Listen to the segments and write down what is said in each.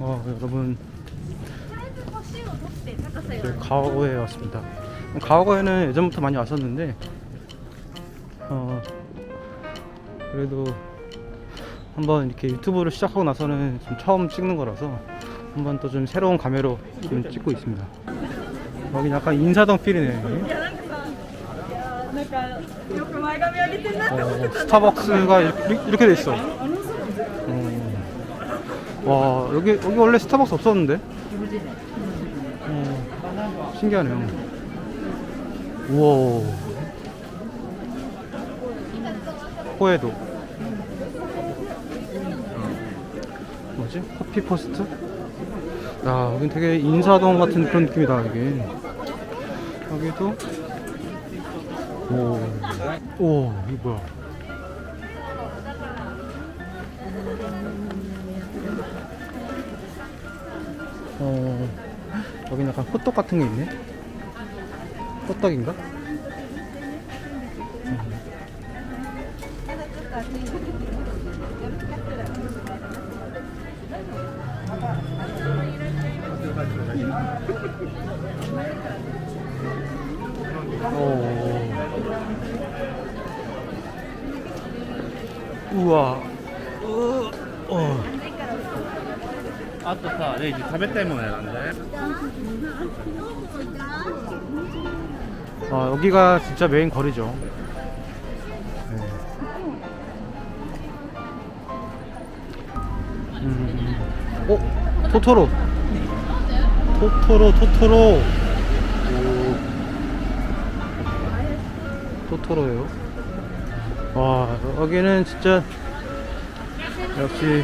어, 여러분. 네, 가오에 왔습니다. 가오에는 예전부터 많이 왔었는데 어, 그래도 한번 이렇게 유튜브를 시작하고 나서는 좀 처음 찍는 거라서 한번 또 좀 새로운 감회로 좀 찍고 있습니다. 여기 약간 인사동 필이네 어, 스타벅스가 이렇게 돼 있어 어, 어. 와 여기 여기 원래 스타벅스 없었는데. 어, 신기하네요. 우와. 호에도. 뭐지? 커피 포스트? 야 여긴 되게 인사동 같은 그런 느낌이다 여기. 여기도. 오. 오, 이거 뭐야? 어, 여기 약간 호떡 같은 게 있네? 호떡인가? 오. 우와. 어. 어. あとさ、レイジ食べたいもの選んで。 아, 여기가 진짜 메인 거리죠. 네. 음. 어? 토토로. 토토로, 토토로. 오. 토토로예요. 와, 여기는 진짜 역시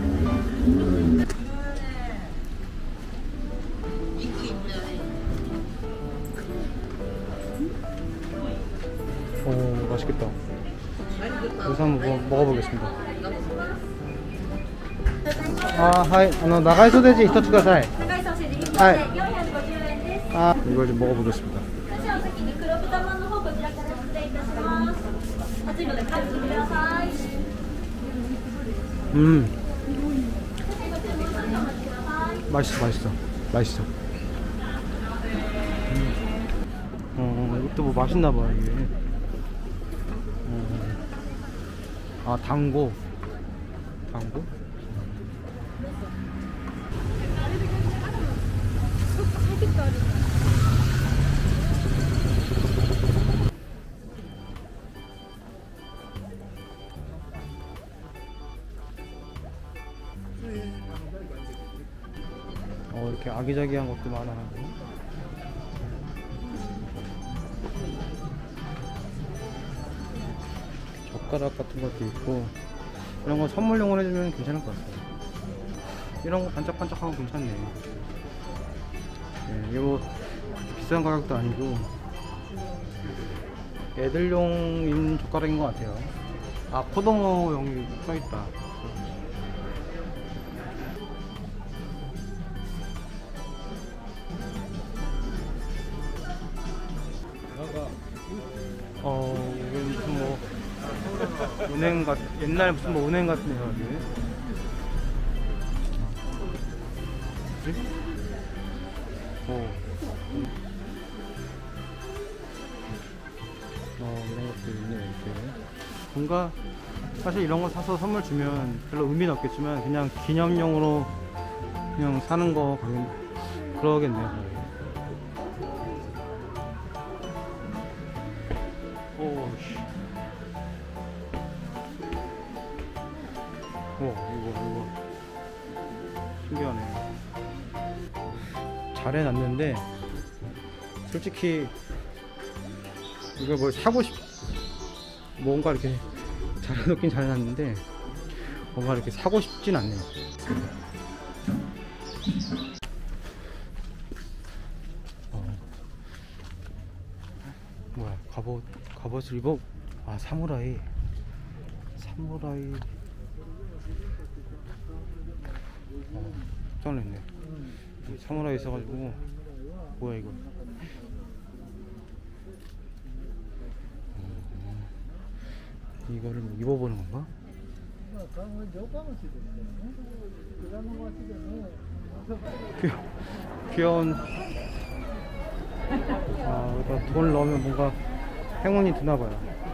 그래서 한번 먹어보겠습니다. 아 하이. 아, 나가이 소돼지 히터 투가 사이. 하이. 아 이걸 좀 먹어보겠습니다. 음. 음. 맛있어 맛있어 맛있어. 음. 어 이것도 뭐 맛있나봐 이게. 아, 당고. 당고? 어, 이렇게 아기자기한 것도 많아. 젓가락 같은 것도 있고 이런 거 선물용으로 해주면 괜찮을 것 같아요. 이런 거 반짝반짝하고 괜찮네. 네, 이거 비싼 가격도 아니고 애들용인 젓가락인 것 같아요. 아 코동어용이 써있다. 어, 은행 같 옛날 무슨 뭐 은행 같네요 여기. 뭐지? 오. 어 이런 것도 있네 이렇게. 뭔가 사실 이런 거 사서 선물 주면 별로 의미는 없겠지만 그냥 기념용으로 그냥 사는 거 그러겠네요. 오 잘 해놨는데, 솔직히, 이걸 뭘 사고 싶, 뭔가 이렇게 잘 해놓긴 잘 해놨는데, 뭔가 이렇게 사고 싶진 않네요. 어. 뭐야 갑옷 갑옷을 입어 아 사무라이 사무라이 어, 깜짝 놀랐네. 이 사무라이 있어가지고 뭐야 이거? 음, 이거를 뭐 입어보는 건가? 귀여, 귀여운 아 돈을 넣으면 뭔가 행운이 드나봐요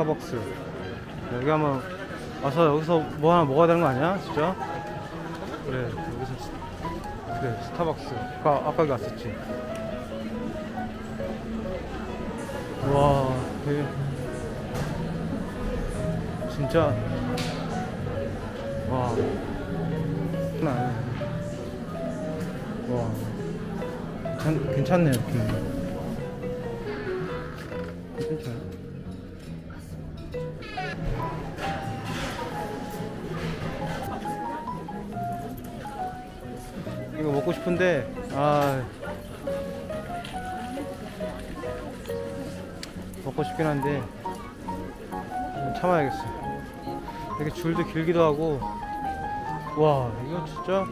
스타벅스. 여기 한번 와서 여기서 뭐 하나 먹어야 되는 거 아니야? 진짜? 그래 여기서 스- 그래 스타벅스. 아까 아까 여기 왔었지. 와 되게 진짜. 와. 장난 와. 괜찮, 괜찮네 느낌 괜찮아요 먹고 싶은데 아. 먹고 싶긴 한데 좀 참아야겠어. 되게 줄도 길기도 하고. 와 이거 진짜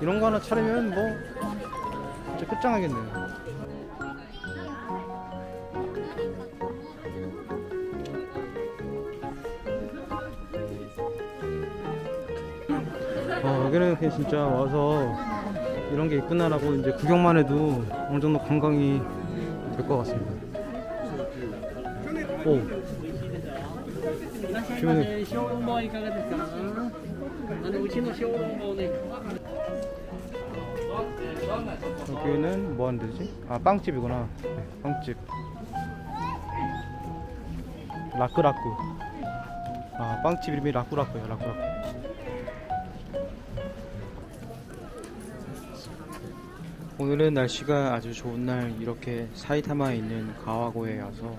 이런 거 하나 차리면 뭐 진짜 끝장나겠네요. 어, 여기는 그냥 진짜 와서 이런 게 있구나라고 이제 구경만 해도 어느 정도 관광이 될 것 같습니다. 오. 여기는 뭐 하는 데지? 아 빵집이구나. 네, 빵집. 라꾸라꾸. 아 빵집 이름이 라꾸라꾸예요. 라꾸라꾸. 오늘은 날씨가 아주 좋은 날 이렇게 사이타마에 있는 가와고에 와서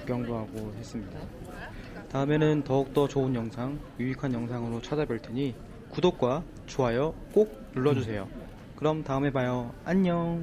구경도 하고 했습니다. 다음에는 더욱더 좋은 영상, 유익한 영상으로 찾아뵐 테니 구독과 좋아요 꼭 눌러주세요. 그럼 다음에 봐요. 안녕.